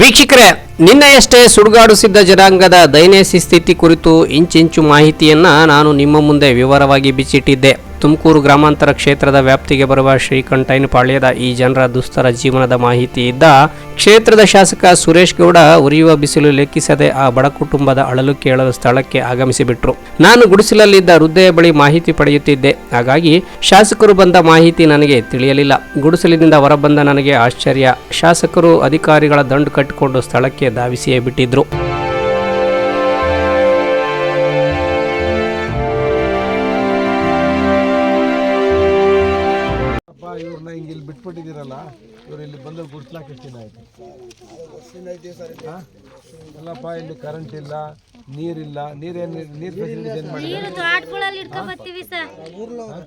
ವೀಕ್ಷಕರೇ ನಿನ್ನೆಯಷ್ಟೇ ಸುಡುಗಾಡುಸಿದ್ದ ಜನಾಂಗದ ದೈನೇಸಿ ಸ್ಥಿತಿ ಕುರಿತು ಇಂಚಿಂಚು ಮಾಹಿತಿಯನ್ನ ನಾನು ನಿಮ್ಮ ಮುಂದೆ ವಿವರವಾಗಿ ಬಿಚ್ಚಿಟ್ಟಿದ್ದೆ. ತುಮಕೂರು ಗ್ರಾಮಾಂತರ ಕ್ಷೇತ್ರದ ವ್ಯಾಪ್ತಿಗೆ ಬರುವ ಶ್ರೀಕಂಠೈನಪಾಳ್ಯದ ಈ ಜನರ ದುಸ್ತರ ಜೀವನದ ಮಾಹಿತಿ ಇದ್ದ ಕ್ಷೇತ್ರದ ಶಾಸಕ ಸುರೇಶ್ ಗೌಡ ಉರಿಯುವ ಬಿಸಿಲು ಲೆಕ್ಕಿಸದೆ ಆ ಬಡ ಕುಟುಂಬದ ಅಳಲು ಕೇಳಲು ಸ್ಥಳಕ್ಕೆ ಆಗಮಿಸಿಬಿಟ್ರು. ನಾನು ಗುಡಿಸಲಲ್ಲಿದ್ದ ಹೃದಯ ಬಳಿ ಮಾಹಿತಿ ಪಡೆಯುತ್ತಿದ್ದೆ. ಹಾಗಾಗಿ ಶಾಸಕರು ಬಂದ ಮಾಹಿತಿ ನನಗೆ ತಿಳಿಯಲಿಲ್ಲ. ಗುಡಿಸಲಿನಿಂದ ಹೊರಬಂದ ನನಗೆ ಆಶ್ಚರ್ಯ. ಶಾಸಕರು ಅಧಿಕಾರಿಗಳ ದಂಡು ಕಟ್ಟಿಕೊಂಡು ಸ್ಥಳಕ್ಕೆ ಧಾವಿಸಿಯೇ ಬಿಟ್ಟಿದ್ರು. ಹಿಂಗೆ ಇವರು ಇಲ್ಲಿ ಬಂದು ಗುಡ್ಸ್ಲಾಕ ಎಷ್ಟು ದಿನ ಆಯ್ತು? ಅಲ್ಲಪ್ಪ ಇಲ್ಲಿ ಕರೆಂಟ್ ಇಲ್ಲ ನೀರಿಲ್ಲ ನೀರೇನು ನೀರು ಫೆಸಿಲಿಟೀಸ್ ಏನು ಮಾಡಿ ನೀರು ತೋಟಗಳಲ್ಲಿ ಸರ್.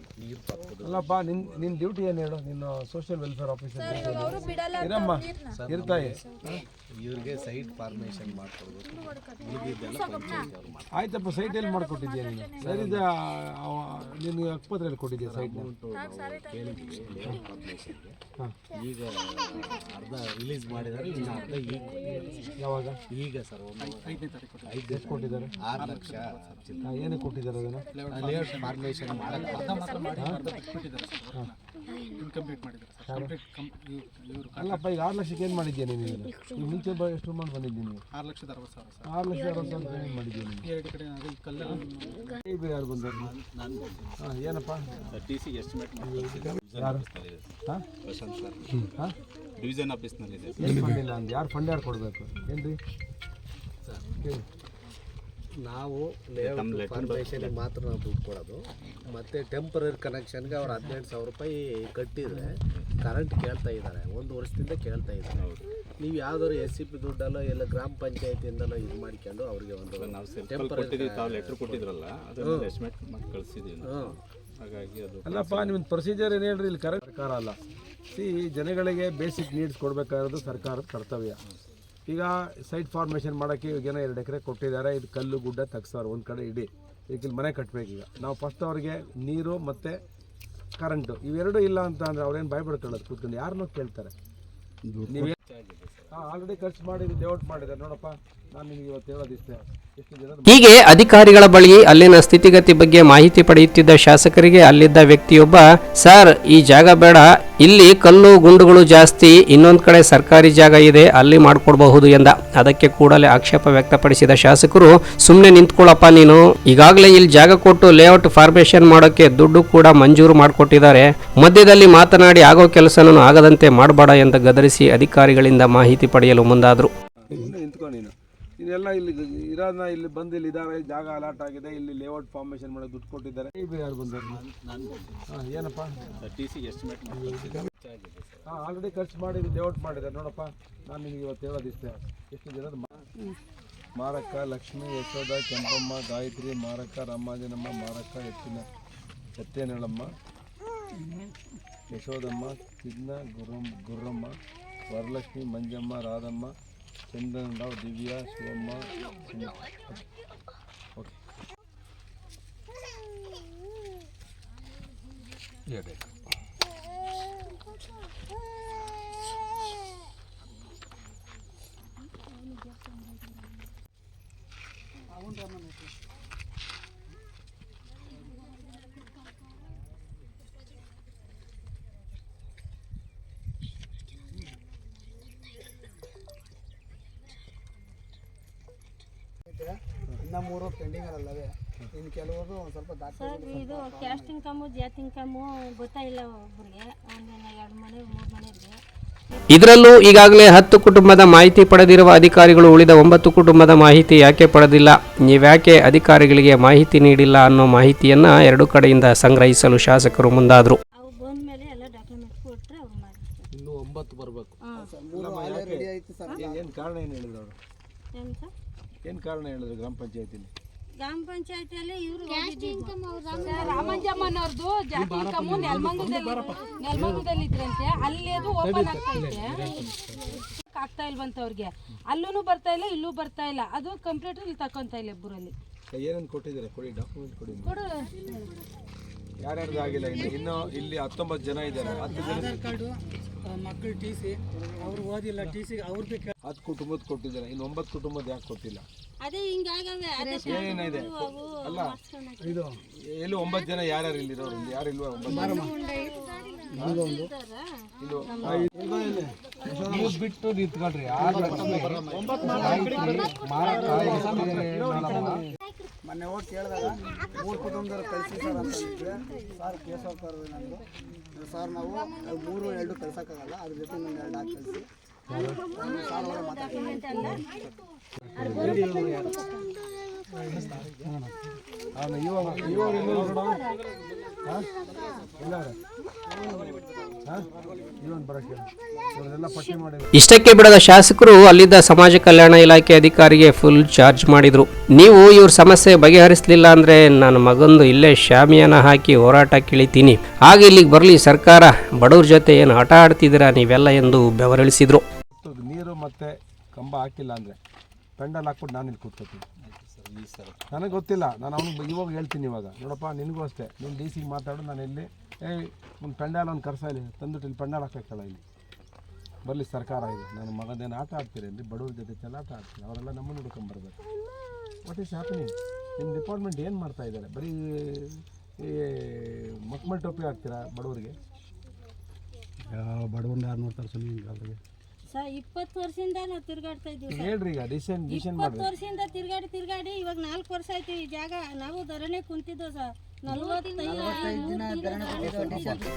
ಅಲ್ಲಪ್ಪ ನಿನ್ ನಿನ್ ಡ್ಯೂಟಿ ಏನು ಹೇಳು? ನಿನ್ನ ಸೋಷಿಯಲ್ ವೆಲ್ಫೇರ್ ಆಫೀಸರ್ ಇರಮ್ಮ ಇರ್ತಾಯಿ ಇವ್ರಿಗೆ ಸೈಟ್ ಫಾರ್ಮೇಶನ್ ಮಾಡ್ಕೊಡ್ಬೇಕು. ಆಯ್ತಪ್ಪ ಸೈಟ್ ಎಲ್ಲಿ ಮಾಡ್ಕೊಟ್ಟಿದ್ಯಾ ನೀನು? ಸರಿ ನೀನು ಆಸ್ಪತ್ರೆಯಲ್ಲಿ ಕೊಟ್ಟಿದ್ಯಾ ಸೈಟ್ ಈಗ ಅರ್ಧ ರಿಲೀಸ್ ಮಾಡಿದ್ದಾರೆ ಇನ್ನು ಅರ್ಧ ಈಗ ಯಾವಾಗ? ಈಗ ಸರ್ ಒಂದು ಐದು ಎಷ್ಟು ಕೊಟ್ಟಿದ್ದಾರೆ. ಆರು ಲಕ್ಷ ಏನಕ್ಕೆ ಕೊಟ್ಟಿದ್ದಾರೆ ಅದನ್ನು? ಲೇಔಟ್ ಕಂಪ್ಲೀಟ್ ಮಾಡಕ್ಕೆ ಅಲ್ಲಪ್ಪ ಈಗ ಆರು ಲಕ್ಷಕ್ಕೆ ಏನು ಮಾಡಿದ್ಯಾ ನೀನು ಈಗ ಮುಂಚೆ ಬ ಎಷ್ಟು ಮಾಡಿ ಬಂದಿದ್ದೀನಿ ನೀವು? ಆರು ಲಕ್ಷದ ಅರವತ್ತು ಸಾವಿರ ಸರ್. ಆರು ಲಕ್ಷ ಅರವತ್ತು ಸಾವಿರ ಏನು ಮಾಡಿದ್ಯಾ ನೀನು ಎರಡು ಕಡೆ ಅದು ಈ ಕಲ್ಲ ಈ ಬೇರೆ ಯಾರು ಬಂದರು ಹಾಂ ಏನಪ್ಪ? ಟಿ ಸಿ ಎಸ್ಟಿಮೇಟ್ ಯಾರು? ಹಾಂ? ಪ್ರಶಾಂತ್ ಸರ್. ಹಾಂ? ಡಿವಿಷನ್ ಆಫೀಸ್ನಲ್ಲಿದೆ ಏನು ಫಂಡ್ ಇಲ್ಲ ಅಂದ ಯಾರು ಫಂಡ್ ಯಾರು ಕೊಡಬೇಕು? ಏನ್ರಿ? ಹೇಳಿ ನಾವು ಫಾರ್ಮೇಷನ್ಗೆ ಮಾತ್ರ ನಾವು ದುಡ್ಡು ಕೊಡೋದು. ಮತ್ತು ಟೆಂಪ್ರರಿ ಕನೆಕ್ಷನ್ಗೆ ಅವ್ರು ಹದಿನೆಂಟು ಸಾವಿರ ರೂಪಾಯಿ ಕಟ್ಟಿದರೆ ಕರೆಂಟ್ ಕೇಳ್ತಾ ಇದ್ದಾರೆ. ಒಂದು ವರ್ಷದಿಂದ ಕೇಳ್ತಾ ಇದ್ದಾರೆ. ನೀವು ಯಾವ್ದಾದ್ರು ಎಸ್ ಸಿ ಪಿ ದುಡ್ಡಲ್ಲೋ ಎಲ್ಲ ಗ್ರಾಮ ಪಂಚಾಯತಿಯಿಂದಲೋ ಇದು ಮಾಡ್ಕೊಂಡು ಅವ್ರಿಗೆ ಒಂದು ನಾವು ಲೆಟ್ರ್ ಕೊಟ್ಟಿದ್ರಲ್ಲ ಕಳಿಸಿದ್ದೀವಿ ಹಾಗಾಗಿ ಅದು ಅಲ್ಲಪ್ಪ ನಿಮ್ಮ ಪ್ರೊಸೀಜರ್ ಏನು ಹೇಳ್ರಿ? ಇಲ್ಲಿ ಕರೆಕ್ಟ್ ಸರ್ಕಾರ ಅಲ್ಲ. ಸಿ ಜನಗಳಿಗೆ ಬೇಸಿಕ್ ನೀಡ್ಸ್ ಕೊಡಬೇಕಾಗಿರೋದು ಸರ್ಕಾರದ ಕರ್ತವ್ಯ. ಈಗ ಸೈಟ್ ಫಾರ್ಮೇಷನ್ ಮಾಡೋಕ್ಕೆ ಇವಾಗೇನೋ ಎರಡು ಎಕರೆ ಕೊಟ್ಟಿದ್ದಾರೆ. ಇದು ಕಲ್ಲು ಗುಡ್ಡ ತೆಗ್ಸೋರು ಒಂದು ಕಡೆ ಇಡಿ ಈಗ ಇಲ್ಲಿ ಮನೆ ಕಟ್ಟಬೇಕೀಗ ನಾವು ಫಸ್ಟ್ ಅವ್ರಿಗೆ ನೀರು ಮತ್ತು ಕರೆಂಟು ಇವೆರಡು ಇಲ್ಲ ಅಂತ ಅಂದರೆ ಅವ್ರೇನು ಭಯಪಡ್ಕೊಳ್ಳೋದು. ಕೂತ್ಕೊಂಡು ಯಾರನ್ನೂ ಕೇಳ್ತಾರೆ. ನೀವೇ ಹಾಂ ಆಲ್ರೆಡಿ ಖರ್ಚು ಮಾಡಿ ಲೇಔಟ್ ಮಾಡಿದ್ದಾರೆ. ನೋಡಪ್ಪ. ಹೀಗೆ ಅಧಿಕಾರಿಗಳ ಬಳಿ ಅಲ್ಲಿನ ಸ್ಥಿತಿಗತಿ ಬಗ್ಗೆ ಮಾಹಿತಿ ಪಡೆಯುತ್ತಿದ್ದ ಶಾಸಕರಿಗೆ ಅಲ್ಲಿದ್ದ ವ್ಯಕ್ತಿಯೊಬ್ಬ ಸರ್ ಈ ಜಾಗ ಬೇಡ. ಇಲ್ಲಿ ಕಲ್ಲು ಗುಂಡುಗಳು ಜಾಸ್ತಿ ಇನ್ನೊಂದ್ ಕಡೆ ಸರ್ಕಾರಿ ಜಾಗ ಇದೆ ಅಲ್ಲಿ ಮಾಡ್ಕೊಡ್ಬಹುದು ಎಂದ. ಅದಕ್ಕೆ ಕೂಡಲೇ ಆಕ್ಷೇಪ ವ್ಯಕ್ತಪಡಿಸಿದ ಶಾಸಕರು ಸುಮ್ಮನೆ ನಿಂತ್ಕೊಳ್ಳಪ್ಪ ನೀನು. ಈಗಾಗಲೇ ಇಲ್ಲಿ ಜಾಗ ಕೊಟ್ಟು ಲೇಔಟ್ ಫಾರ್ಮೇಷನ್ ಮಾಡೋಕೆ ದುಡ್ಡು ಕೂಡ ಮಂಜೂರು ಮಾಡಿಕೊಟ್ಟಿದ್ದಾರೆ. ಮಧ್ಯದಲ್ಲಿ ಮಾತನಾಡಿ ಆಗೋ ಕೆಲಸನೂ ಆಗದಂತೆ ಮಾಡಬೇಡ ಎಂದು ಗದರಿಸಿ ಅಧಿಕಾರಿಗಳಿಂದ ಮಾಹಿತಿ ಪಡೆಯಲು ಮುಂದಾದರು. ಇದೆಲ್ಲ ಇಲ್ಲಿ ಇರೋದನ್ನ ಇಲ್ಲಿ ಬಂದು ಇಲ್ಲಿ ಇದಾವೆ ಜಾಗ ಅಲಾಟ್ ಆಗಿದೆ. ಇಲ್ಲಿ ಲೇಔಟ್ ಫಾರ್ಮೇಶನ್ ಮಾಡಿ ದುಡ್ಡು ಕೊಟ್ಟಿದ್ದಾರೆ. ಯಾರು ಬಂದವರು? ಹಾಂ ಏನಪ್ಪ? ಟಿ ಸಿ ಎಸ್ಟಿಮೇಟ್ ಹಾಂ ಆಲ್ರೆಡಿ ಖರ್ಚು ಮಾಡಿ ಲೇಔಟ್ ಮಾಡಿದ್ದಾರೆ. ನೋಡಪ್ಪ ನಾನು ನಿಮಗೆ ಇವತ್ತು ಹೇಳೋದಿಷ್ಟೇ ಎಷ್ಟು ಜನದ ಮಾರಕ್ಕ ಲಕ್ಷ್ಮಿ ಯಶೋದ ಕೆಂಪಮ್ಮ ಗಾಯತ್ರಿ ಮಾರಕ್ಕ ರಾಮಾಜನಮ್ಮ ಮಾರಕ್ಕ ಎತ್ತಿನ ಎತ್ತೇನಳಮ್ಮ ಯಶೋದಮ್ಮ ಚಿನ್ನ ಗುರು ಗುರ್ರಮ್ಮ ವರಲಕ್ಷ್ಮಿ ಮಂಜಮ್ಮ ರಾಧಮ್ಮ செந்தன் இருந்தால் திவ்யா சுயம்மா ஓகே. ಮೂರು ಪೆಂಡಿಂಗ್ ಅಲ್ಲವೇ ಇನ್ನು ಕೆಲವರು ಒಂದು ಸ್ವಲ್ಪ ಸರ್ ಇದು ಕ್ಯಾಸ್ಟ್ ಇನ್ಕಮು ಜಾತಿ ಇನ್ಕಮು ಗೊತ್ತಾ ಇಲ್ಲ ಒಬ್ರಿಗೆ? ಒಂದು ಎರಡು ಮನೆ ಮೂರು ಮನೆ ಇದರಲ್ಲೂ ಈಗಾಗಲೇ ಹತ್ತು ಕುಟುಂಬದ ಮಾಹಿತಿ ಪಡೆದಿರುವ ಅಧಿಕಾರಿಗಳು ಉಳಿದ ಒಂಬತ್ತು ಕುಟುಂಬದ ಮಾಹಿತಿ ಯಾಕೆ ಪಡೆದಿಲ್ಲ? ನೀವ್ಯಾಕೆ ಅಧಿಕಾರಿಗಳಿಗೆ ಮಾಹಿತಿ ನೀಡಿಲ್ಲ ಅನ್ನೋ ಮಾಹಿತಿಯನ್ನ ಎರಡು ಕಡೆಯಿಂದ ಸಂಗ್ರಹಿಸಲು ಶಾಸಕರು ಮುಂದಾದರು. ಏನು ಕಾರಣ ಹೇಳಿದ್ರು ಗ್ರಾಮ ಪಂಚಾಯತಿಲಿ? ಗ್ರಾಮ ಪಂಚಾಯತಿಯಲ್ಲಿ ಇವರು ರಾಮಂಜಮ್ಮನವ್ರದ್ದು ಜಾತಿ ಇನ್ಕಮ್ ನೆಲಮಂಗದಲ್ಲಿ ನೆಲಮಂಗಲದಲ್ಲಿ ಇದ್ರಂತೆ ಅಲ್ಲಿ ಅದು ಓಪನ್ ಆಗ್ತಾ ಇದೆ. ಆಗ್ತಾ ಇಲ್ವಂತ ಅವ್ರಿಗೆ ಅಲ್ಲೂ ಬರ್ತಾ ಇಲ್ಲ ಇಲ್ಲೂ ಬರ್ತಾ ಇಲ್ಲ. ಅದು ಕಂಪ್ಯೂಟರ್ ಇಲ್ಲಿ ತಕೊಂತ ಇಲ್ಲ ಇಬ್ಬರಲ್ಲಿ. ಏನೇನು ಕೊಟ್ಟಿದ್ದಾರೆ? ಕೊಡಿ ಡಾಕ್ಯುಮೆಂಟ್ ಕೊಡಿ ಕೊಡು. ಯಾರ್ಯಾರ್ದು ಆಗಿಲ್ಲ ಇನ್ನು ಇನ್ನು ಇಲ್ಲಿ ಹತ್ತೊಂಬತ್ತು ಜನ ಇದ್ದಾರೆ. ಹತ್ತು ಜನ. ಮಕ್ಕಳು ಟಿ ಸಿ ಅವ್ರು ಓದಿಲ್ಲ ಟಿ ಸಿ ಅವ್ರದ್ದು ಹತ್ತು ಕುಟುಂಬದ ಕೊಟ್ಟಿದ್ದಾರೆ ಇನ್ನು ಒಂಬತ್ತು ಕುಟುಂಬದ ಯಾಕೆ ಕೊಟ್ಟಿಲ್ಲ? ಅದೇ ಹಿಂಗಾಗವೆ ಅದೇ ಏನಿದೆ? ಅಲ್ಲ ಇದು ಎಲ್ಲಿ ಒಂಬತ್ತು ಜನ ಯಾರ್ಯಾರು ಇಲ್ಲಿರೋರು ಇಲ್ಲಿ? ಯಾರು ಇಲ್ವಾ ಒಂಬತ್ತು ನೀವು ಬಿಟ್ಟು ನಿಂತ್ಕೊಳ್ರಿ ಮೊನ್ನೆ ಹೋಗಿ ಕೇಳಿದಾಗ ಮೂರು ಕುಟುಂಬದವ್ರು ಕಳಿಸಿ ಸರ್ ಅಂತ ಹೇಳಿದ್ರೆ ಸರ್ ಕೇಶವ್ ಸರ್ ನಂದು ಸರ್ ನಾವು ಮೂರು ಎರಡು ಕಳ್ಸೋಕ್ಕಾಗಲ್ಲ ಅದ್ರ ಜೊತೆ ನಾನು ಎರಡು ಹಾಕಿ ಕಳಿಸಿ ಸರ್ ಅವರ ಮಾತಾಡ್ತೀನಿ ಇವಾಗ ಇವಾಗ ಎಲ್ಲೂ ಇಷ್ಟಕ್ಕೆ ಬಿಡದ ಶಾಸಕರು ಅಲ್ಲಿದ್ದ ಸಮಾಜ ಕಲ್ಯಾಣ ಇಲಾಖೆ ಅಧಿಕಾರಿಗೆ ಫುಲ್ ಚಾರ್ಜ್ ಮಾಡಿದ್ರು. ನೀವು ಇವ್ರ ಸಮಸ್ಯೆ ಬಗೆಹರಿಸಲಿಲ್ಲ ಅಂದ್ರೆ ನನ್ನ ಮಗಂದು ಇಲ್ಲೇ ಶಾಮಿಯಾನ ಹಾಕಿ ಹೋರಾಟ ಕೇಳಿತೀನಿ ಆಗ ಇಲ್ಲಿಗೆ ಬರಲಿ ಸರ್ಕಾರ. ಬಡವ್ರ ಜೊತೆ ಏನು ಆಟ ಆಡ್ತಿದ್ದೀರಾ ನೀವೆಲ್ಲ ಎಂದು ಬೆವರಿಳಿಸಿದ್ರು. ನೀರು ಮತ್ತೆ ಕಂಬ ಹಾಕಿಲ್ಲ ಅಂದ್ರೆ ಪೆಂಡಲ್ ಹಾಕ್ಬಿಟ್ಟು ನಾನು ಇಲ್ಲಿ ಕೂತ್ಕೋತೀನಿ. ನನಗೆ ಗೊತ್ತಿಲ್ಲ. ನಾನು ಅವ್ನಿಗೆ ಇವಾಗ ಹೇಳ್ತೀನಿ ಇವಾಗ. ನೋಡಪ್ಪ, ನಿನಗೂ ಅಷ್ಟೇ. ನೀನು ಡಿ ಸಿಗೆ ಮಾತಾಡು, ನಾನು ಇಲ್ಲಿ ಏಯ್ ಒಂದು ಪೆಂಡಾಲ್ ಒಂದು ಕರ್ಸ ಇಲ್ಲಿ ತಂದುಬಿಟ್ಟು ಇಲ್ಲಿ ಪೆಂಡಾಲ್ ಹಾಕಬೇಕಲ್ಲ ಇಲ್ಲಿ. ಬರಲಿ ಸರ್ಕಾರ ಇದೆ. ನನ್ನ ಮಗನೇನು ಆಟ ಇಲ್ಲಿ? ಬಡವ್ರ ಜೊತೆ ಚೆಲ್ಲ ಆಟ ಆಡ್ತೀನಿ ಅವರೆಲ್ಲ ನಮ್ಮನ್ನು ಹುಡ್ಕೊಂಬರ್ಬೇಕು ವಾಟ್ ಈಸ್ ಹ್ಯಾಪನಿಂಗ್ ನಿಮ್ಮ ಡಿಪಾರ್ಟ್ಮೆಂಟ್ ಏನು ಮಾಡ್ತಾ ಇದ್ದಾರೆ? ಬರೀ ಈ ಮಕ್ಮಲ್ ಟೋಪಿ ಹಾಕ್ತೀರಾ ಬಡವರಿಗೆ? ಬಡವನ್ನ ಯಾರು ನೋಡ್ತಾರೆ ಸುಮ್ಮನೆ ಸರ್ ಇಪ್ಪತ್ತು ವರ್ಷದಿಂದ ನಾವು ತಿರುಗಾಡ್ತಾ ಇದ್ದೀವಿ ಸರ್. ಹೇಳ್ರಿ ಈಗ ಡಿಸಿಷನ್ ಡಿಸಿಷನ್ ಇಪ್ಪತ್ತು ವರ್ಷದಿಂದ ತಿರುಗಾಡಿ ತಿರುಗಾಡಿ ಇವಾಗ ನಾಲ್ಕು ವರ್ಷ ಆಯ್ತು ಈ ಜಾಗ. ನಾವು ಧರಣಿ ಕುಂತಿದ್ದೋ ಸರ್.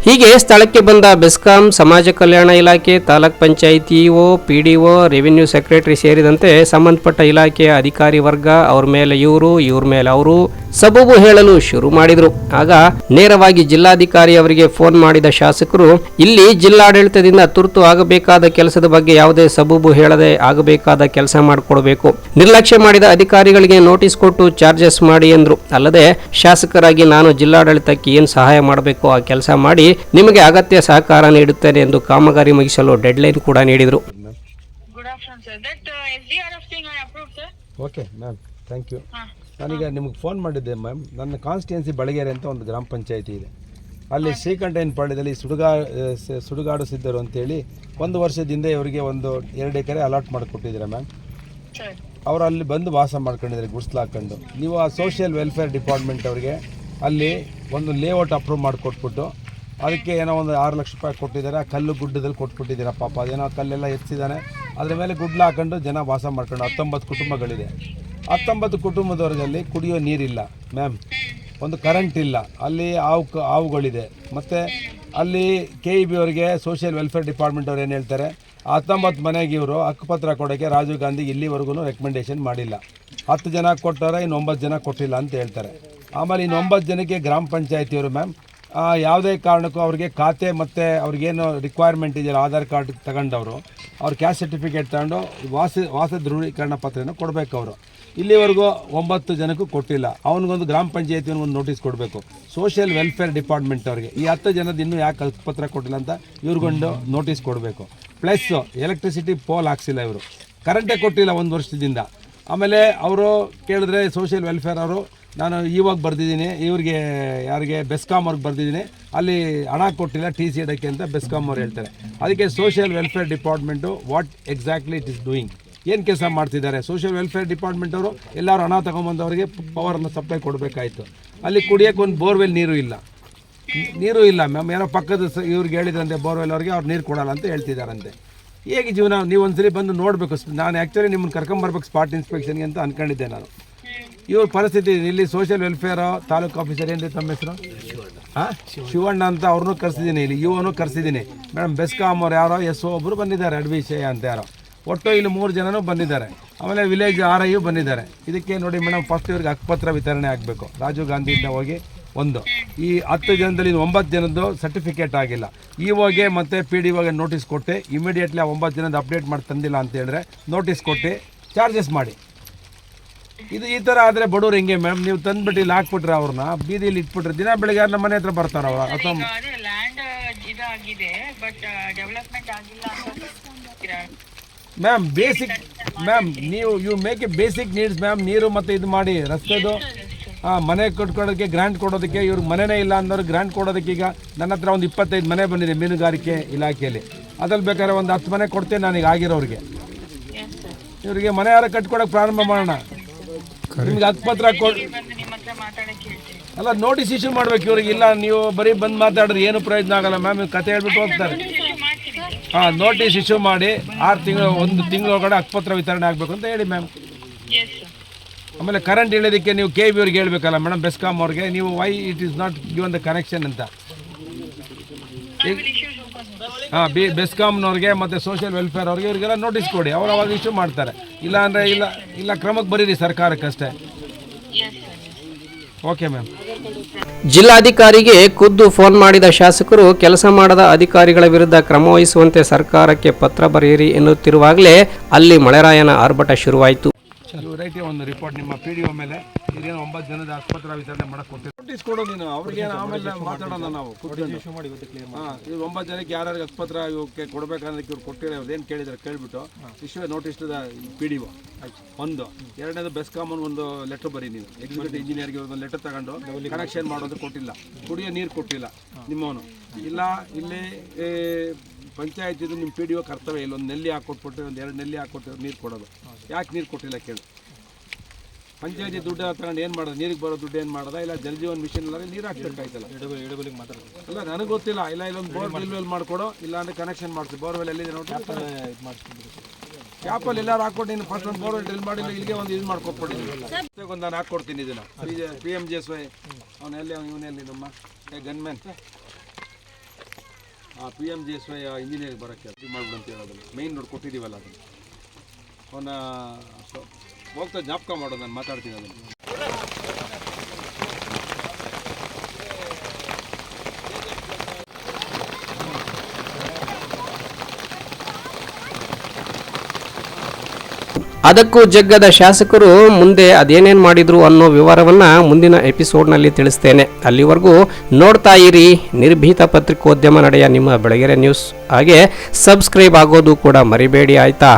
ಹೀಗೆ ಸ್ಥಳಕ್ಕೆ ಬಂದ ಬೆಸ್ಕಾಂ ಸಮಾಜ ಕಲ್ಯಾಣ ಇಲಾಖೆ, taluk panchayat, EO P D O revenue secretary ಸೇರಿದಂತೆ ಸಂಬಂಧಪಟ್ಟ ಇಲಾಖೆಯ ಅಧಿಕಾರಿ ವರ್ಗ, ಅವ್ರ ಮೇಲೆ ಇವರು, ಇವ್ರ ಮೇಲೆ ಅವರು ಸಬೂಬು ಹೇಳಲು ಶುರು ಮಾಡಿದ್ರು. ಆಗ ನೇರವಾಗಿ ಜಿಲ್ಲಾಧಿಕಾರಿ ಅವರಿಗೆ ಫೋನ್ ಮಾಡಿದ ಶಾಸಕರು, ಇಲ್ಲಿ ಜಿಲ್ಲಾಡಳಿತದಿಂದ ತುರ್ತು ಆಗಬೇಕಾದ ಕೆಲಸದ ಬಗ್ಗೆ ಯಾವುದೇ ಸಬೂಬು ಹೇಳದೆ ಆಗಬೇಕಾದ ಕೆಲಸ ಮಾಡಿಕೊಡಬೇಕು. ನಿರ್ಲಕ್ಷ್ಯ ಮಾಡಿದ ಅಧಿಕಾರಿಗಳಿಗೆ ನೋಟಿಸ್ ಕೊಟ್ಟು ಚಾರ್ಜಸ್ ಮಾಡಿ ಎಂದ್ರು ಅಲ್ಲದೆ ಶಾಸಕರಾಗಿ ನಾನು ಜಿಲ್ಲಾಡಳಿತಕ್ಕೆ ಏನು ಸಹಾಯ ಮಾಡಬೇಕು ಆ ಕೆಲಸ ಮಾಡಿ ನಿಮಗೆ ಅಗತ್ಯ ಸಹಕಾರ ನೀಡುತ್ತೇನೆ ಎಂದು ಕಾಮಗಾರಿ ಮುಗಿಸಲು ಡೆಡ್ಲೈನ್ ಕೂಡ ನೀಡಿದರು. ಓಕೆ ಮ್ಯಾಮ್ ಥ್ಯಾಂಕ್ ಯು ನಾನೀಗ ನಿಮಗೆ ಫೋನ್ ಮಾಡಿದ್ದೆ ಮ್ಯಾಮ್ ನನ್ನ ಕಾನ್ಸ್ಟಿಟ್ಯೂನ್ಸಿ ಬಳಗೇರಿ ಅಂತ ಒಂದು ಗ್ರಾಮ ಪಂಚಾಯಿತಿ ಇದೆ. ಅಲ್ಲಿ ಶ್ರೀಕಂಠಯ್ಯನ ಪಾಳ್ಯದಲ್ಲಿ ಸುಡುಗಾ ಸುಡುಗಾಡು ಸಿದ್ಧರು ಅಂತೇಳಿ ಒಂದು ವರ್ಷದಿಂದ ಇವರಿಗೆ ಒಂದು ಎರಡು ಎಕರೆ ಅಲಾಟ್ ಮಾಡಿಕೊಟ್ಟಿದ್ದೀರಾ ಮ್ಯಾಮ್. ಅವರು ಅಲ್ಲಿ ಬಂದು ವಾಸ ಮಾಡ್ಕೊಂಡಿದ್ದಾರೆ ಗುಡ್ಸ್ಲಾಕೊಂಡು. ನೀವು ಆ ಸೋಷಿಯಲ್ ವೆಲ್ಫೇರ್ ಡಿಪಾರ್ಟ್ಮೆಂಟ್ ಅವರಿಗೆ ಅಲ್ಲಿ ಒಂದು ಲೇಔಟ್ ಅಪ್ರೂವ್ ಮಾಡಿಕೊಟ್ಬಿಟ್ಟು ಅದಕ್ಕೆ ಏನೋ ಒಂದು ಆರು ಲಕ್ಷ ರೂಪಾಯಿ ಕೊಟ್ಟಿದ್ದಾರೆ. ಆ ಕಲ್ಲು ಗುಡ್ಡದಲ್ಲಿ ಕೊಟ್ಬಿಟ್ಟಿದ್ದೀರ ಪಾಪ. ಅದೇನೋ ಕಲ್ಲೆಲ್ಲ ಎತ್ತಿದ್ದಾನೆ. ಅದ್ರ ಮೇಲೆ ಗುಡ್ಲ ಹಾಕೊಂಡು ಜನ ವಾಸ ಮಾಡ್ಕೊಂಡು ಹತ್ತೊಂಬತ್ತು ಕುಟುಂಬಗಳಿದೆ. ಹತ್ತೊಂಬತ್ತು ಕುಟುಂಬದವರಲ್ಲಿ ಕುಡಿಯೋ ನೀರಿಲ್ಲ ಮ್ಯಾಮ್ ಒಂದು ಕರೆಂಟ್ ಇಲ್ಲ. ಅಲ್ಲಿ ಹಾವು ಕ- ಹಾವುಗಳಿದೆ. ಮತ್ತು ಅಲ್ಲಿ ಕೆ ಇ ಬಿ ಅವರಿಗೆ ಸೋಷಿಯಲ್ ವೆಲ್ಫೇರ್ ಡಿಪಾರ್ಟ್ಮೆಂಟ್ ಅವ್ರು ಏನು ಹೇಳ್ತಾರೆ? ಹತ್ತೊಂಬತ್ತು ಮನೆಗೆ ಇವರು ಹಕ್ಕುಪತ್ರ ಕೊಡೋಕ್ಕೆ ರಾಜೀವ್ ಗಾಂಧಿ ಇಲ್ಲಿವರೆಗೂ ರೆಕಮೆಂಡೇಷನ್ ಮಾಡಿಲ್ಲ. ಹತ್ತು ಜನ ಕೊಟ್ಟಾರೆ, ಇನ್ನು ಒಂಬತ್ತು ಜನ ಕೊಟ್ಟಿಲ್ಲ ಅಂತ ಹೇಳ್ತಾರೆ. ಆಮೇಲೆ ಇನ್ನು ಒಂಬತ್ತು ಜನಕ್ಕೆ ಗ್ರಾಮ ಪಂಚಾಯತಿಯವರು ಮ್ಯಾಮ್ ಯಾವುದೇ ಕಾರಣಕ್ಕೂ ಅವ್ರಿಗೆ ಖಾತೆ ಮತ್ತು ಅವ್ರಿಗೇನು ರಿಕ್ವೈರ್ಮೆಂಟ್ ಇದೆಯಲ್ಲ, ಆಧಾರ್ ಕಾರ್ಡ್ ತಗೊಂಡವರು, ಅವ್ರ ಕ್ಯಾಸ್ಟ್ ಸರ್ಟಿಫಿಕೇಟ್ ತಗೊಂಡು ವಾಸ ವಾಸ ದೃಢೀಕರಣ ಪತ್ರನ ಕೊಡಬೇಕು ಅವರು. ಇಲ್ಲಿವರೆಗೂ ಒಂಬತ್ತು ಜನಕ್ಕೂ ಕೊಟ್ಟಿಲ್ಲ. ಅವನಿಗೊಂದು ಗ್ರಾಮ ಪಂಚಾಯತಿ ಒಂದು ನೋಟಿಸ್ ಕೊಡಬೇಕು. ಸೋಷಿಯಲ್ ವೆಲ್ಫೇರ್ ಡಿಪಾರ್ಟ್ಮೆಂಟ್ ಅವರಿಗೆ. ಈ ಹತ್ತು ಜನದ ಇನ್ನೂ ಯಾಕೆ ಪತ್ರ ಕೊಟ್ಟಿಲ್ಲ ಅಂತ ಇವ್ರಿಗೊಂದು ನೋಟಿಸ್ ಕೊಡಬೇಕು. ಪ್ಲಸ್ ಎಲೆಕ್ಟ್ರಿಸಿಟಿ ಪೋಲ್ ಹಾಕ್ಸಿಲ್ಲ ಇವರು. ಕರೆಂಟೇ ಕೊಟ್ಟಿಲ್ಲ ಒಂದು ವರ್ಷದಿಂದ. ಆಮೇಲೆ ಅವರು ಕೇಳಿದ್ರೆ ಸೋಷಿಯಲ್ ವೆಲ್ಫೇರ್ ಅವರು ನಾನು ಇವಾಗ ಬರೆದಿದ್ದೀನಿ, ಇವ್ರಿಗೆ ಯಾರಿಗೆ ಬೆಸ್ಕಾಮ್ ಅವ್ರಿಗೆ ಬರ್ದಿದ್ದೀನಿ. ಅಲ್ಲಿ ಹಣ ಕೊಟ್ಟಿಲ್ಲ ಟಿ ಸಿ ಇಡೋಕ್ಕೆ ಅಂತ ಬೆಸ್ಕಾಮ್ ಅವ್ರು ಹೇಳ್ತಾರೆ. ಅದಕ್ಕೆ social welfare department what exactly it is doing ಏನು ಕೆಲಸ ಮಾಡ್ತಿದ್ದಾರೆ? ಸೋಷಿಯಲ್ ವೆಲ್ಫೇರ್ ಡಿಪಾರ್ಟ್ಮೆಂಟ್ ಅವರು ಎಲ್ಲರೂ ಹಣ ತೊಗೊಂಬಂದವ್ರಿಗೆ ಪವರನ್ನು ಸಪ್ಲೈ ಕೊಡಬೇಕಾಯಿತು. ಅಲ್ಲಿ ಕುಡಿಯೋಕೆ ಒಂದು ಬೋರ್ವೆಲ್ ನೀರು ಇಲ್ಲ. ನೀರು ಇಲ್ಲ ಮ್ಯಾಮ್ ಏನೋ ಪಕ್ಕದ ಇವ್ರಿಗೆ ಹೇಳಿದ್ರಂತೆ ಬೋರ್ವೆಲ್ ಅವ್ರಿಗೆ ಅವ್ರು ನೀರು ಕೊಡಲ್ಲ ಅಂತ ಹೇಳ್ತಿದ್ದಾರಂತೆ. ಹೇಗೆ ಜೀವನ, ನೀವು ಒಂದ್ಸಲಿ ಬಂದು ನೋಡಬೇಕು. ನಾನು ಆ್ಯಕ್ಚುಲಿ ನಿಮ್ಮನ್ನು ಕರ್ಕೊಂಬರ್ಬೇಕು ಸ್ಪಾಟ್ ಇನ್ಸ್ಪೆಕ್ಷನ್ಗೆ ಅಂತ ಅಂದ್ಕೊಂಡಿದ್ದೆ ನಾನು. ಇವ್ರ ಪರಿಸ್ಥಿತಿ ಇಲ್ಲಿ ಸೋಷಿಯಲ್ ವೆಲ್ಫೇರ್ ತಾಲೂಕು ಆಫೀಸರ್ ಏನ್ರಿ ತಮ್ಮ ಹೆಸರು? ಹಾಂ? ಶಿವಣ್ಣ ಅಂತ ಅವ್ರನ್ನೂ ಕರ್ಸಿದ್ದೀನಿ ಇಲ್ಲಿ, ಇವನು ಕರ್ಸಿದ್ದೀನಿ. ಮೇಡಮ್ ಬೆಸ್ಕಾಮ್ ಅವ್ರು ಯಾರೋ ಎಸ್ ಒಬ್ಬರು ಬಂದಿದ್ದಾರೆ ಅಡ್ವಿಷಯ ಅಂತ ಯಾರೋ. ಒಟ್ಟು ಇಲ್ಲಿ ಮೂರು ಜನನೂ ಬಂದಿದ್ದಾರೆ. ಆಮೇಲೆ ವಿಲೇಜ್ ಆರ್ ಐಯು ಬಂದಿದ್ದಾರೆ. ಇದಕ್ಕೆ ನೋಡಿ ಮೇಡಮ್ ಫಸ್ಟ್ ಇವ್ರಿಗೆ ಹಕ್ಕುಪತ್ರ ವಿತರಣೆ ಆಗಬೇಕು. ರಾಜೀವ್ ಗಾಂಧಿಯಿಂದ ಹೋಗಿ ಒಂದು. ಈ ಹತ್ತು ಜನದಲ್ಲಿ ಒಂಬತ್ತು ಜನದ್ದು ಸರ್ಟಿಫಿಕೇಟ್ ಆಗಿಲ್ಲ. ಇ ಓಗೆ ಮತ್ತು ಪಿ ಡಿ ಓಗೆ ನೋಟಿಸ್ ಕೊಟ್ಟು ಇಮಿಡಿಯೇಟ್ಲಿ ಆ ಒಂಬತ್ತು ಜನದ ಅಪ್ಡೇಟ್ ಮಾಡಿ ತಂದಿಲ್ಲ ಅಂತ ಹೇಳಿದ್ರೆ ನೋಟಿಸ್ ಕೊಟ್ಟು ಚಾರ್ಜಸ್ ಮಾಡಿ. ಇದು ಈ ಥರ ಆದರೆ ಬಡವ್ರು ಹೆಂಗೆ ಮ್ಯಾಮ್ ನೀವು ತಂದ್ಬಿಟ್ಟು ಇಲ್ಲಿ ಹಾಕ್ಬಿಟ್ರೆ ಅವ್ರನ್ನ ಬೀದಿಲಿ ಇಟ್ಬಿಟ್ರೆ ದಿನ ಬೆಳಿಗ್ಗೆ ನಮ್ಮ ಮನೆ ಹತ್ರ ಬರ್ತಾರೆ ಅವ್ರ. ಅಥವಾ ಈಗ ಅದೇ ಲ್ಯಾಂಡ್ ಇದಾಗಿದೆ ಬಟ್ ಡೆವಲಪ್ಮೆಂಟ್ ಆಗಿಲ್ಲ ಅಂತ ಮ್ಯಾಮ್ ಬೇಸಿಕ್ ಮ್ಯಾಮ್ ನೀವು you make a basic needs ma'am ನೀರು ಮತ್ತು ಇದು ಮಾಡಿ ರಸ್ತೆದು ಹಾಂ ಮನೆ ಕಟ್ಕೊಡೋದಕ್ಕೆ ಗ್ರಾಂಟ್ ಕೊಡೋದಕ್ಕೆ ಇವ್ರಿಗೆ ಮನೆನೇ ಇಲ್ಲ ಅನ್ನೋರು ಗ್ರಾಂಟ್ ಕೊಡೋದಕ್ಕೆ ಈಗ ನನ್ನ ಹತ್ರ ಒಂದು ಇಪ್ಪತ್ತೈದು ಮನೆ ಬಂದಿದೆ ಮೀನುಗಾರಿಕೆ ಇಲಾಖೆಯಲ್ಲಿ. ಅದ್ರಲ್ಲಿ ಬೇಕಾದ್ರೆ ಒಂದು ಹತ್ತು ಮನೆ ಕೊಡ್ತೇನೆ ನನಗೆ ಆಗಿರೋರಿಗೆ. ಇವರಿಗೆ ಮನೆ ಯಾರು ಕಟ್ಕೊಡಕ್ಕೆ ಪ್ರಾರಂಭ ಮಾಡೋಣ? ನಿಮ್ಗೆ ಹತ್ತು ಪತ್ರ ಕೊಡ್ ಅಲ್ಲ ನೋಟಿಸ್ ಇಶ್ಯೂ ಮಾಡ್ಬೇಕು ಇವ್ರಿಗೆ. ಇಲ್ಲ ನೀವು ಬರೀ ಬಂದು ಮಾತಾಡಿದ್ರೆ ಏನು ಪ್ರಯೋಜನ ಆಗಲ್ಲ. ಮ್ಯಾಮ್ ಕತೆ ಹೇಳ್ಬಿಟ್ಟು ಹೋಗ್ತಾರೆ. ಹಾಂ ನೋಟಿಸ್ ಇಶ್ಯೂ ಮಾಡಿ ಆರು ತಿಂಗಳು ಒಂದು ತಿಂಗಳ ಒಳಗಡೆ ಹಕ್ಕುಪತ್ರ ವಿತರಣೆ ಆಗಬೇಕು ಅಂತ ಹೇಳಿ ಮ್ಯಾಮ್. ಎಸ್ ಸರ್ ಆಮೇಲೆ ಕರೆಂಟ್ ಇಳೋದಕ್ಕೆ ನೀವು ಕೆ ಬಿ ಅವ್ರಿಗೆ ಹೇಳ್ಬೇಕಲ್ಲ ಮೇಡಮ್ ಬೆಸ್ಕಾಮ್ ಅವ್ರಿಗೆ. ನೀವು why it is not given the connection ಅಂತ? ಹಾಂ ಬಿ ಬೆಸ್ಕಾಮ್ನವ್ರಿಗೆ ಮತ್ತು ಸೋಷಿಯಲ್ ವೆಲ್ಫೇರ್ ಅವ್ರಿಗೆ ಇವರಿಗೆಲ್ಲ ನೋಟಿಸ್ ಕೊಡಿ. ಅವ್ರು ಅವಾಗ ಇಶ್ಯೂ ಮಾಡ್ತಾರೆ. ಇಲ್ಲ ಅಂದರೆ ಇಲ್ಲ ಇಲ್ಲ ಕ್ರಮಕ್ಕೆ ಬರೀರಿ ಸರ್ಕಾರಕ್ಕಷ್ಟೇ. ಓಕೆ ಮ್ಯಾಮ್ ಜಿಲ್ಲಾಧಿಕಾರಿಗೆ ಖುದ್ದು ಫೋನ್ ಮಾಡಿದ ಶಾಸಕರು ಕೆಲಸ ಮಾಡದ ಅಧಿಕಾರಿಗಳ ವಿರುದ್ಧ ಕ್ರಮ ವಹಿಸುವಂತೆ ಸರ್ಕಾರಕ್ಕೆ ಪತ್ರ ಬರೆಯಿರಿ ಎನ್ನುತ್ತಿರುವಾಗಲೇ ಅಲ್ಲಿ ಮಳೆರಾಯನ ಆರ್ಭಟ ಶುರುವಾಯಿತು. ಒಂದು ರಿಪೋರ್ಟ್ ನಿಮ್ಮ ಪಿ ಡಿ ಒ ಮೇಲೆ ಒಂಬತ್ತು ಜನದ ಆಸ್ಪತ್ರೆ ವಿತರಣೆ ಮಾಡಕ್ಕೆ ನೋಟಿಸ್ ಕೊಡು ನೀನು. ಅವ್ರಿಗೆ ಆಮೇಲೆ ಮಾತಾಡೋಣ ನಾವು. ಹಾಂ ಇವ್ರು ಒಂಬತ್ತು ಜನಕ್ಕೆ ಯಾರ್ಯಾರಿಗೆ ಆಸ್ಪತ್ರೆ ಇವಕ್ಕೆ ಕೊಡ್ಬೇಕನ್ನೋದಕ್ಕೆ ಇವ್ರು ಕೊಟ್ಟಿರೋ ಏನು ಕೇಳಿದ್ರೆ ಕೇಳಿಬಿಟ್ಟು. Issue notice P D O. ಒಂದು. ಎರಡನೇದು ಬೆಸ್ಕಾಮನ್ ಒಂದು ಲೆಟರ್ ಬರೀ ನೀನು ಎಕ್ಸಿಕ್ಯೂಟಿವ್ ಇಂಜಿನಿಯರ್ಗೆ ಒಂದು ಲೆಟರ್ ತಗೊಂಡು ಕನೆಕ್ಷನ್ ಮಾಡೋದು ಕೊಟ್ಟಿಲ್ಲ. ಕುಡಿಯೋ ನೀರು ಕೊಟ್ಟಿಲ್ಲ ನಿಮ್ಮವನು. ಇಲ್ಲ ಇಲ್ಲಿ ಪಂಚಾಯತ್ ಇದು ನಿಮ್ಮ ಪಿ ಡಿ ಒ ಕರ್ತವ್ಯ ಇಲ್ಲ. ಒಂದು ನೆಲ್ಲಿ ಹಾಕೊಟ್ಬಿಟ್ಟು ಒಂದು ಎರಡು ನೆಲ್ಲಿ ಹಾಕೊಟ್ಟು ನೀರು ಕೊಡೋದು. ಯಾಕೆ ನೀರು ಕೊಟ್ಟಿಲ್ಲ ಕೇಳು. ಪಂಚಾಯತಿ ದುಡ್ಡು ತಗೊಂಡು ಏನು ಮಾಡೋದು? ನೀರಿಗೆ ಬರೋ ದುಡ್ಡು ಏನು ಮಾಡೋದ? ಇಲ್ಲ ಜಲ್ ಜೀವನ್ ಮಿಷನ್ ಎಲ್ಲ ನೀರು ಹಾಕ್ಬೇಕಾಯ್ತಲ್ಲ ಇಲ್ಲ ನನಗೆ ಗೊತ್ತಿಲ್ಲ. ಇಲ್ಲ ಇಲ್ಲೊಂದು ಬೋರ್ ವೆಲ್ ಮಾಡ್ಕೊಡು. ಇಲ್ಲ ಅಂದ್ರೆ ಕನೆಕ್ಷನ್ ಮಾಡಿಸಿ. ಬೋರ್ವೆಲ್ ಎಲ್ಲಿದೆ ನೋಡಿ. ಕ್ಯಾಪಲ್ಲಿ ಎಲ್ಲಾರು ಹಾಕ್ಕೊಟ್ಟು ನೀನು ಫಸ್ಟ್ ಒಂದು ಬೋರ್ವೆಲ್ ಡ್ರಿಲ್ ಮಾಡಿ ಇಲ್ಲಿಗೆ ಒಂದು ಇದು ಮಾಡ್ಕೊಟ್ಬಿಡಿ. ಒಂದು ನಾನು ಹಾಕ್ಕೊಡ್ತೀನಿ ಇದನ್ನ. P M G S Y ಅವನೆಲ್ಲಿ ಇವನೆಲ್ಲಿ ನಮ್ಮ ಗನ್ಮ್ಯಾನ್ ಆ P M J S Y engineer ಬರೋಕ್ಕೆ ಇದು ಮಾಡ್ಬಿಡು ಅಂತ ಹೇಳೋದಲ್ಲ ಮೈನ್ ನೋಡಿ ಕೊಟ್ಟಿದ್ದೀವಲ್ಲ ಅದನ್ನು. ಅವನ ಹೋಗ್ತಾ ಜ್ಞಾಪಕ ಮಾಡೋದು ನಾನು ಮಾತಾಡ್ತೀನಿ ಅದನ್ನು. ಅದಕ್ಕೂ ಜಗ್ಗದ ಶಾಸಕರು ಮುಂದೆ ಅದೇನೇನು ಮಾಡಿದ್ರು ಅನ್ನೋ ವಿವರವನ್ನ ಮುಂದಿನ ಎಪಿಸೋಡ್ನಲ್ಲಿ ತಿಳಿಸ್ತೇನೆ. ಅಲ್ಲಿವರೆಗೂ ನೋಡ್ತಾ ಇರಿ, ನಿರ್ಭೀತ ಪತ್ರಿಕೋದ್ಯಮ ನಡೆಯ ನಿಮ್ಮ ಬೆಳಗೆರೆ ನ್ಯೂಸ್. ಹಾಗೆ ಸಬ್ಸ್ಕ್ರೈಬ್ ಆಗೋದು ಕೂಡ ಮರಿಬೇಡಿ, ಆಯ್ತಾ?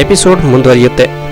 ಎಪಿಸೋಡ್ ಮುಂದುವರಿಯುತ್ತೆ.